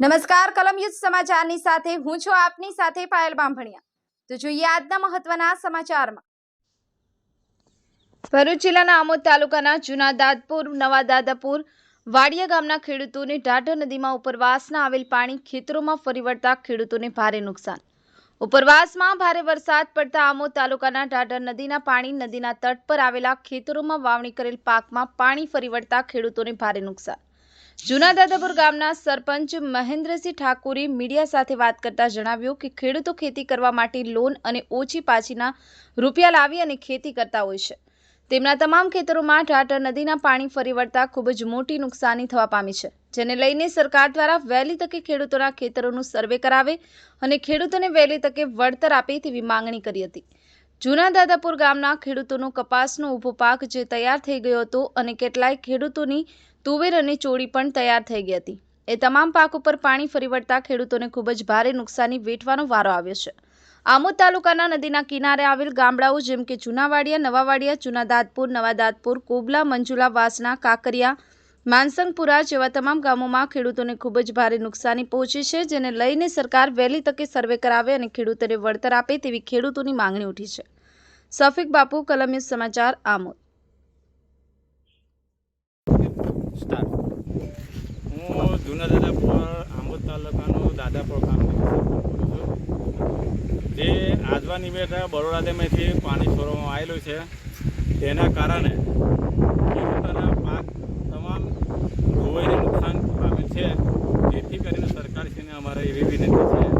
નમસ્કાર કલમયુદ્ધ સમાચારની સાથે હું છું આપની સાથે પાયલ બાંભણિયા. તો જોઈએ આજના મહત્વના સમાચારમાં. ભરૂચ જિલ્લાના આમોદ તાલુકાના જૂના દાદપુર નવા દાદાપુર વાડિયા ગામના ખેડૂતોને ઢાઢર નદીમાં ઉપરવાસના આવેલ પાણી ખેતરોમાં ફરી વળતા ખેડૂતોને ભારે નુકસાન. ઉપરવાસમાં ભારે વરસાદ પડતા આમોદ તાલુકાના ઢાઢર નદીના પાણી નદીના તટ પર આવેલા ખેતરોમાં વાવણી કરેલ પાકમાં પાણી ફરી વળતા ખેડૂતોને ભારે નુકસાન. જૂના દાદાપુર ગામના સરપંચ મહેન્દ્રસિંહ ઠાકુરે મીડિયા સાથે વાત કરતા જણાવ્યું કે ખેડૂતો ખેતી કરવા માટે લોન અને ઓછી પાછીના રૂપિયા લાવી અને ખેતી કરતા હોય છે. તેમના તમામ ખેતરોમાં ટાટર નદીના પાણી ફરી વળતા ખૂબ જ મોટી નુકસાની થવા પામી છે, જેને લઈને સરકાર દ્વારા વહેલી તકે ખેડૂતોના ખેતરોનું સર્વે કરાવે અને ખેડૂતોને વહેલી તકે વળતર આપે તેવી માંગણી કરી હતી. જૂના દાદાપુર ગામના ખેડૂતોનો કપાસનો ઊભો પાક જે તૈયાર થઈ ગયો હતો અને કેટલાય ખેડૂતોની તુવેર અને ચોળી પણ તૈયાર થઈ ગઈ હતી. એ તમામ પાક ઉપર પાણી ફરી વળતા ખેડૂતોને ખૂબ જ ભારે નુકસાની વેઠવાનો વારો આવ્યો છે. આમોદ તાલુકાના નદીના કિનારે આવેલ ગામડાઓ જેમ કે જૂનાવાડિયા, નવાવાડિયા જૂનાદાદપુર નવાદાદપુર કોબલા, મંજુલા વાસના કાકરિયા, માનસંગપુરા જેવા તમામ ગામોમાં ખેડૂતોને ખૂબ જ ભારે નુકસાની પહોંચી છે, જેને લઈને સરકાર વહેલી તકે સર્વે કરાવે અને ખેડૂતોને વળતર આપે તેવી ખેડૂતોની માંગણી ઉઠી છે. સફિક બાપુ કલમ્યુ સમાચાર, આમોદ. સ્ટાર્ટ હું જૂના દાદાપુર આંબોદ તાલુકાનું દાદાપુર કામ કરું છું. જે આજવા નિવેદા બરોડા ડેમેથી પાણી છોડવામાં આવેલું છે, તેના કારણે ખેડૂતોના પાક તમામ ધોવાઈને નુકસાન પામેલ છે. જેથી કરીને સરકારશ્રીને અમારે એવી વિનંતી છે